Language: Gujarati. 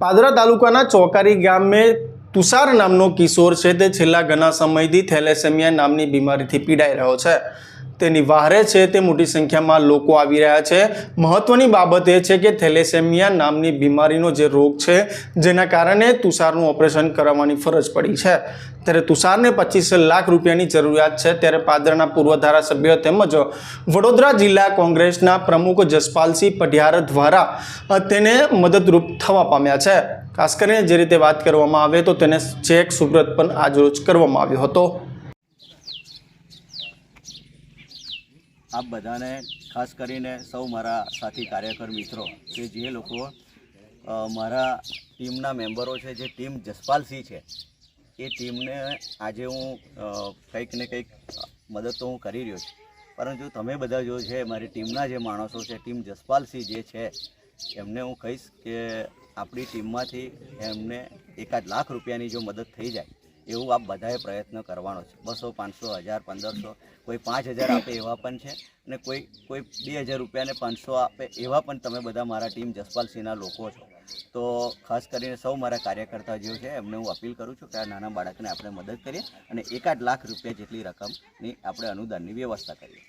પાદરા તાલુકાના ચોકારી ગામે તુષાર નામનો કિશોર છે તે છેલ્લા ઘણા સમયથી થેલેસેમિયા નામની બીમારીથી પીડાઈ રહ્યો છે. તેની વહારે છે તે મોટી સંખ્યામાં લોકો આવી રહ્યા છે. મહત્વની બાબત એ છે કે થેલેસેમિયા નામની બીમારીનો જે રોગ છે, જેના કારણે તુષારનું ઓપરેશન કરાવવાની ફરજ પડી છે. ત્યારે તુષારને પચીસ લાખ રૂપિયાની જરૂરિયાત છે, ત્યારે પાદરના પૂર્વ ધારાસભ્ય તેમજ વડોદરા જિલ્લા કોંગ્રેસના પ્રમુખ જસપાલસિંહ પઢિયાર દ્વારા તેને મદદરૂપ થવા પામ્યા છે. ખાસ કરીને જે રીતે વાત કરવામાં આવે તો તેને ચેક સુબ્રત પણ આજરોજ કરવામાં આવ્યો હતો. આપ બધાને ખાસ કરીને સૌ મારા સાથી કાર્યકર મિત્રો, કે જે લોકો મારા ટીમના મેમ્બરો છે, જે ટીમ જસપાલસિંહ છે, એ ટીમને આજે હું કંઈક ને કંઈક મદદ તો હું કરી રહ્યો છું. પરંતુ તમે બધા જો છે, મારી ટીમના જે માણસો છે, ટીમ જસપાલસિંહ જે છે, એમને હું કહીશ કે આપણી ટીમમાંથી એમને એકાદ લાખ રૂપિયાની જો મદદ થઈ જાય એવું આપ બધાએ પ્રયત્ન કરવાનો છે. બસો, પાંચસો, હજાર, પંદરસો, કોઈ પાંચ હજાર આપે એવા પણ છે અને કોઈ કોઈ બે હજાર રૂપિયાને પાંચસો આપે એવા પણ તમે બધા મારા ટીમ જસપાલસિંહના લોકો છો. તો ખાસ કરીને સૌ મારા કાર્યકર્તા જે છે, એમને હું અપીલ કરું છું કે આ નાના બાળકને આપણે મદદ કરીએ અને એકાદ લાખ રૂપિયા જેટલી રકમની આપણે અનુદાનની વ્યવસ્થા કરીએ.